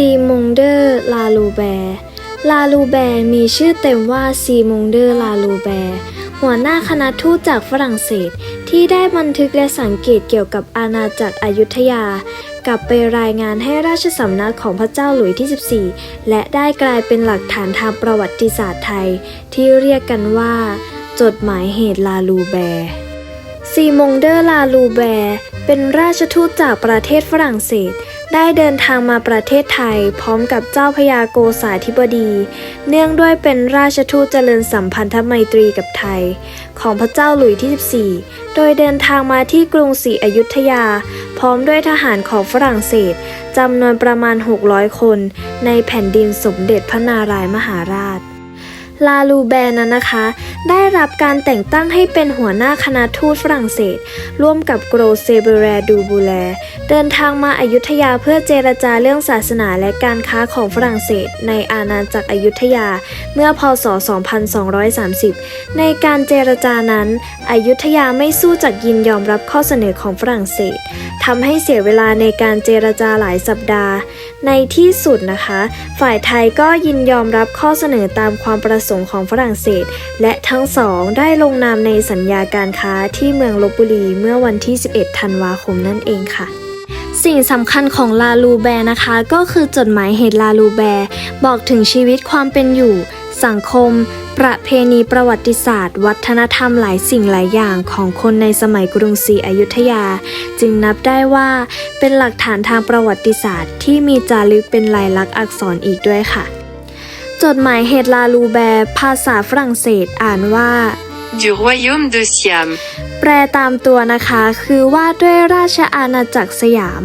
ซีมงเดอร์ลาลูแบร์ลาลูแบร์มีชื่อเต็มว่าซีมงเดอร์ลาลูแบร์หัวหน้าคณะทูตจากฝรั่งเศส ที่ได้บันทึกและสังเกตเกี่ยวกับอาณาจักรอยุธยา กลับไปรายงานให้ราชสำนักของพระเจ้าหลุยส์ที่ 14 และได้กลายเป็นหลักฐานทางประวัติศาสตร์ไทย ที่เรียกกันว่า จดหมายเหตุลาลูแบร์ ซีมงเดอร์ลาลูแบร์เป็นราชทูตจากประเทศฝรั่งเศส ได้เดินทางมาประเทศไทย พร้อมกับเจ้าพญาโกษาธิบดี เนื่องด้วยเป็นราชทูตเจริญสัมพันธไมตรีกับไทย ของพระเจ้าหลุยที่ 14 โดยเดินทางมาที่กรุงศรีอยุธยา พร้อมด้วยทหารของฝรั่งเศสจำนวนประมาณ 600 คน ในแผ่นดินสมเด็จพระนารายมหาราช ลาลูแบร์นั้นนะคะ ได้รับการแต่งตั้งให้เป็นหัวหน้าคณะทูตฝรั่งเศส ร่วมกับโกรเซเบเรดูบูแล เดินทางมาอายุทยาเพื่อเจรจาเรื่องศาสนาและการค้าของฝรั่งเศส ในอาณาจักรอยุธยา เมื่อพศ 2230 ในการเจรจานั้นอยุธยาไม่สู้จักยินยอมรับข้อเสนอของฝรั่งเศสทำให้เสียเวลาในการเจรจาหลายสัปดาห์ ในที่สุดนะคะ ฝ่ายไทยก็ยินยอมรับข้อเสนอตามความประสงค์ของฝรั่งเศส และทั้งสองได้ลงนามในสัญญาการค้าที่เมืองลบบุรีเมื่อวันที่ 11 ธันวาคมนั่นเองค่ะสิ่งสำคัญของลาลูแบร์นะคะ ก็คือจดหมายเหตุลาลูแบร์บอกถึงชีวิตความเป็นอยู่ สังคม ประเพณีประวัติศาสตร์ วัฒนธรรมหลายสิ่งหลายอย่างของคนในสมัยกรุงศรีอยุธยา จึงนับได้ว่าเป็นหลักฐานทางประวัติศาสตร์ ที่มีจารึกเป็นลายลักษณ์อักษรอีกด้วยค่ะ จดหมายเหตุลาลูแบร์ภาษาฝรั่งเศสอ่านว่า du royaume de Siam. แปลตามตัวนะคะคือว่าด้วยราชอาณาจักรสยาม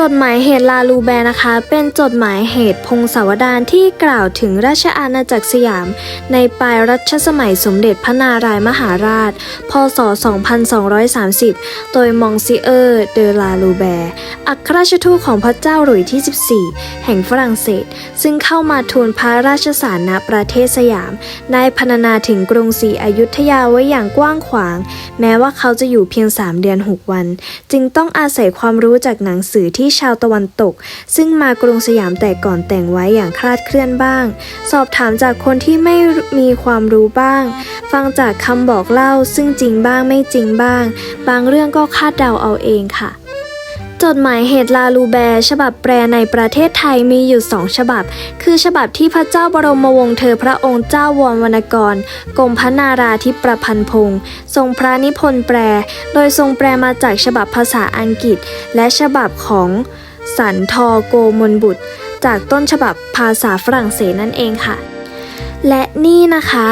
จดหมายเหตุลาลูแบร์นะคะ เป็นจดหมายเหตุพงศาวดารที่กล่าวถึงราชอาณาจักรสยาม ในปลายรัชสมัยสมเด็จพระนารายมหาราช พศ 2230 โดยมองซิเออร์ เดลาลูแบร์อัครราชทูตของพระเจ้าหลุยที่ 14 แห่งฝรั่งเศส ซึ่งเข้ามาทูลพระราชสารณประเทศสยามได้พรรณนาถึงกรุงศรีอยุธยาไว้อย่างกว้างขวาง แม้ว่าเขาจะอยู่เพียง 3 เดือน 6 วัน จึงต้องอาศัยความรู้จากหนังสือที่ที่ชาวตะวันตก ซึ่งมากรุงสยามแต่ก่อนแต่งไว้อย่างคลาดเคลื่อนบ้าง สอบถามจากคนที่ไม่มีความรู้บ้าง ฟังจากคำบอกเล่าซึ่งจริงบ้างไม่จริงบ้าง บางเรื่องก็คาดเดาเอาเองค่ะ จดหมายเหตุลาลูแบร์ฉบับแปลในประเทศไทยมีอยู่สองฉบับ คือฉบับที่พระเจ้าบรมวงศ์เธอพระองค์เจ้าวรวรรณกรกรมพระนาราธิประพันธ์พงศ์ทรงพระนิพนธ์แปล โดยทรงแปลมาจากฉบับภาษาอังกฤษ และฉบับของสันทอโกมลบุตร จากต้นฉบับภาษาฝรั่งเศสนั่นเองค่ะ และนี่นะคะ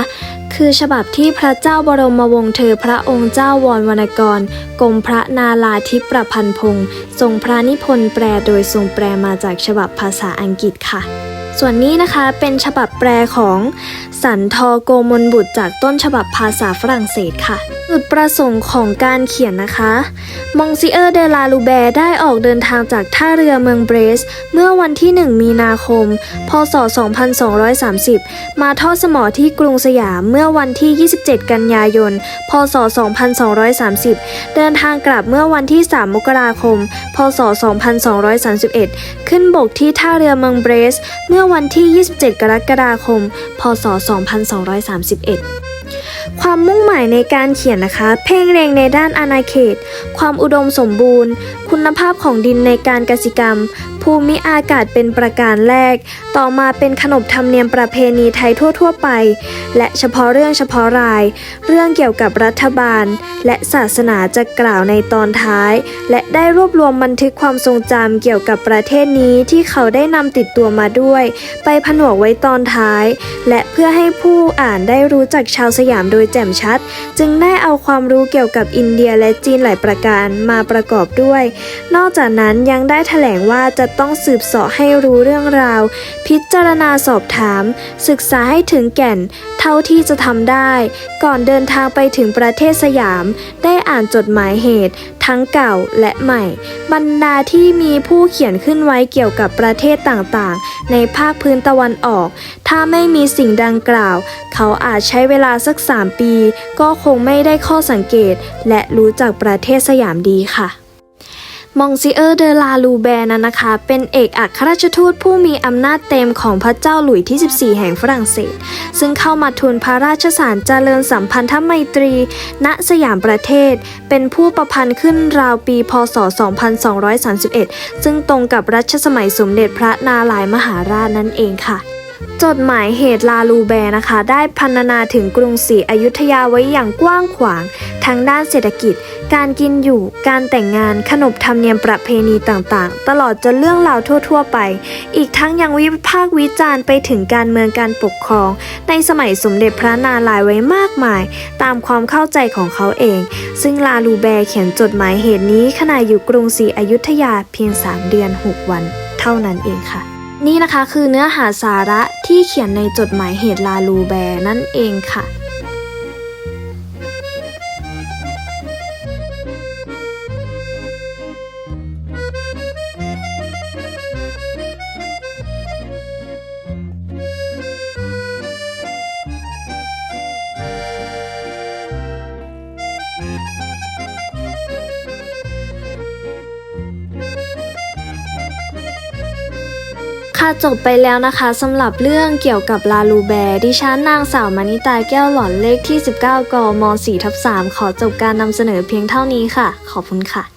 คือฉบับที่พระเจ้าบรมวงศ์เธอพระองค์เจ้าวรวรรณกรกรมพระนาลาธิประพันธ์พงศ์ทรงพระนิพนธ์แปลโดยทรงแปลมาจากฉบับภาษาอังกฤษค่ะ ส่วนนี้นะคะเป็นฉบับแปลของสันทอโกมลบุตรจากต้นฉบับภาษาฝรั่งเศสค่ะ จุดประสงค์ของการเขียนนะคะ มองซิเออร์เดลาลูแบร์ได้ออกเดินทางจากท่าเรือเมืองเบรส เมื่อวันที่ 1 มีนาคม พศ 2230 มาทอดสมอที่กรุงสยามเมื่อวันที่ 27 กันยายน พศ 2230 เดินทางกลับเมื่อวันที่ 3 มกราคม พศ 2231 ขึ้นบกที่ท่าเรือเมืองเบรส เมื่อวันที่ 27 กรกฎาคม พศ2231 ความมุ่งหมายในการเขียนนะคะ เพ่งเร็งในด้านอาณาเขต ความอุดมสมบูรณ์ คุณภาพของดินในการกสิกรรม ภูมิอากาศเป็นประการแรก ต่อมาเป็นขนบธรรมเนียมประเพณีไทยทั่ว ๆ ไป และเฉพาะเรื่องเฉพาะราย เรื่องเกี่ยวกับรัฐบาล และศาสนาจะกล่าวในตอนท้าย และได้รวบรวมบันทึกความทรงจำเกี่ยวกับประเทศนี้ที่เขาได้นำติดตัวมาด้วย ไปผนวกไว้ตอนท้าย และเพื่อให้ผู้อ่านได้รู้จักชาวสยามโดยแจ่มชัด จึงได้เอาความรู้เกี่ยวกับอินเดียและจีนหลายประการมาประกอบด้วย นอกจากนั้นยังได้แถลงว่าจะต้องสืบเสาะให้รู้เรื่องราว พิจารณาสอบถาม ศึกษาให้ถึงแก่น เท่าที่จะทำได้ ก่อนเดินทางไปถึงประเทศสยาม ได้อ่านจดหมายเหตุ ทั้งเก่าและใหม่ บรรดาที่มีผู้เขียนขึ้นไว้เกี่ยวกับประเทศต่างๆ ในภาคพื้นตะวันออก ถ้าไม่มีสิ่งดังกล่าว เขาอาจใช้เวลาสัก 3 ปี ก็คงไม่ได้ข้อสังเกต และรู้จักประเทศสยามดีค่ะ มองซิเออร์เดลาลูแบร์นั้นนะคะ เป็นเอกอัครราชทูตผู้มีอำนาจเต็มของพระเจ้าหลุยที่ 14 แห่งฝรั่งเศส ซึ่งเข้ามาทูลพระราชสารเจริญสัมพันธไมตรี ณสยามประเทศ เป็นผู้ประพันธ์ขึ้นราวปี พศ 2231 ซึ่งตรงกับรัชสมัยสมเด็จพระนารายมหาราชนั่นเองค่ะ จดหมายเหตุลาลูแบร์นะคะ ได้พรรณนาถึงกรุงศรีอยุธยาไว้อย่างกว้างขวาง ทั้งด้านเศรษฐกิจ การกินอยู่ การแต่งงาน ขนบธรรมเนียมประเพณีต่างๆ ตลอดจนเรื่องราวทั่ว ๆ ไป อีกทั้งยังวิพากษ์วิจารณ์ไปถึงการเมืองการปกครอง ในสมัยสมเด็จพระนารายณ์ไว้มากมาย ตามความเข้าใจของเขาเอง ซึ่งลาลูแบร์เขียนจดหมายเหตุนี้ขณะอยู่กรุงศรีอยุธยาเพียง 3 เดือน 6 วัน เท่านั้นเองค่ะ นี่นะคะคือเนื้อหาสาระที่เขียนในจดหมายเหตุลาลูแบร์นั่นเองค่ะ ค่ะจบไปแล้วนะคะสำหรับเรื่องเกี่ยวกับลาลูแบร์ดิฉันนางสาวมานิตาแก้วหลอนเลขที่ 19 กม4ทับ3ขอจบการนำเสนอเพียงเท่านี้ค่ะ ขอบคุณค่ะ